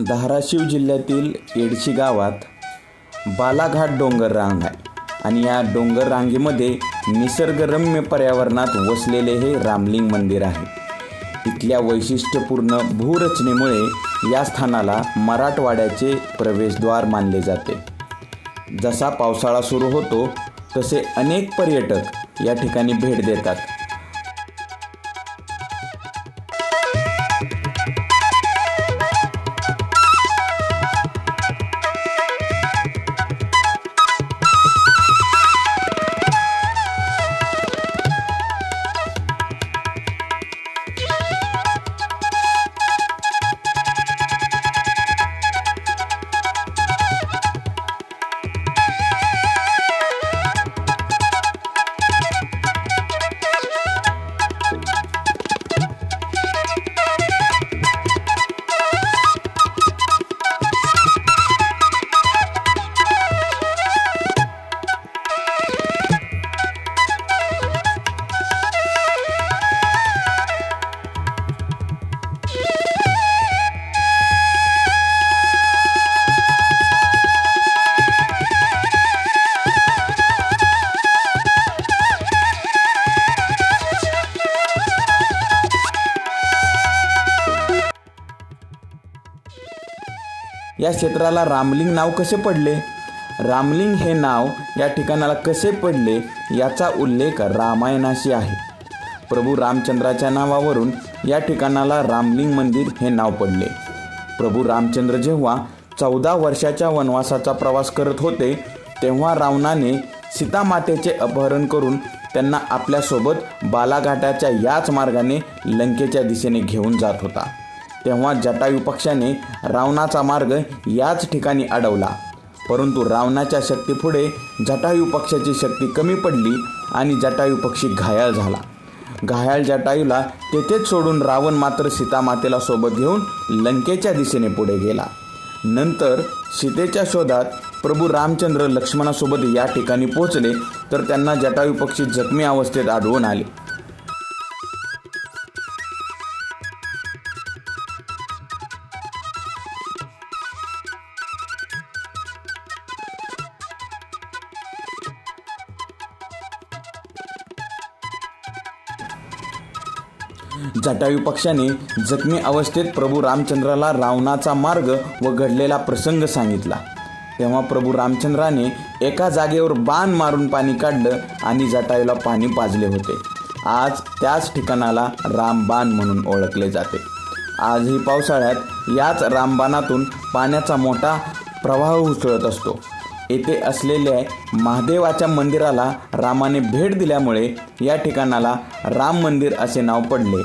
धाराशिव जिल्ह्यातील येडशी गावात बालाघाट डोंगर रांग आहे. आणि या डोंगर रांगेमध्ये निसर्गरम्य पर्यावरणात वसलेले हे रामलिंग मंदिर आहे. इथल्या वैशिष्ट्यपूर्ण भूरचनेमुळे या स्थानाला मराठवाड्याचे प्रवेशद्वार मानले जाते. जसा पावसाळा सुरू होतो तसे अनेक पर्यटक या ठिकाणी भेट देतात. या क्षेत्राला रामलिंग नाव कसे पडले? रामलिंग हे नाव या ठिकाणाला कसे पडले याचा उल्लेख रामायणाशी आहे. प्रभू रामचंद्राच्या नावावरून या ठिकाणाला रामलिंग मंदिर हे नाव पडले. प्रभू रामचंद्र जेव्हा चौदा वर्षाच्या वनवासाचा प्रवास करत होते तेव्हा रावणाने सीतामातेचे अपहरण करून त्यांना आपल्यासोबत बालाघाटाच्या याच मार्गाने लंकेच्या दिशेने घेऊन जात होता. तेव्हा जटायू पक्षाने रावणाचा मार्ग याच ठिकाणी अडवला. परंतु रावणाच्या शक्तीपुढे जटायू पक्षाची शक्ती कमी पडली आणि जटायू पक्षी घायाळ झाला. घायाळ जटायूला तेथेच सोडून रावण मात्र सीतामातेला सोबत घेऊन लंकेच्या दिशेने पुढे गेला. नंतर सीतेच्या शोधात प्रभू रामचंद्र लक्ष्मणासोबत या ठिकाणी पोहोचले तर त्यांना जटायू पक्षी जखमी अवस्थेत आढळून आले. जटायू पक्षाने जखमी अवस्थेत प्रभू रामचंद्राला रावणाचा मार्ग व घडलेला प्रसंग सांगितला. तेव्हा प्रभू रामचंद्राने एका जागेवर बाण मारून पाणी काढलं आणि जटायूला पाणी पाजले होते. आज त्याच ठिकाणाला रामबाण म्हणून ओळखले जाते. आजही पावसाळ्यात याच रामबाणातून पाण्याचा मोठा प्रवाह उसळत असतो. येथे असलेल्या महादेवाच्या मंदिराला रामाने भेट दिल्यामुळे या ठिकाणाला राम मंदिर असे नाव पडले.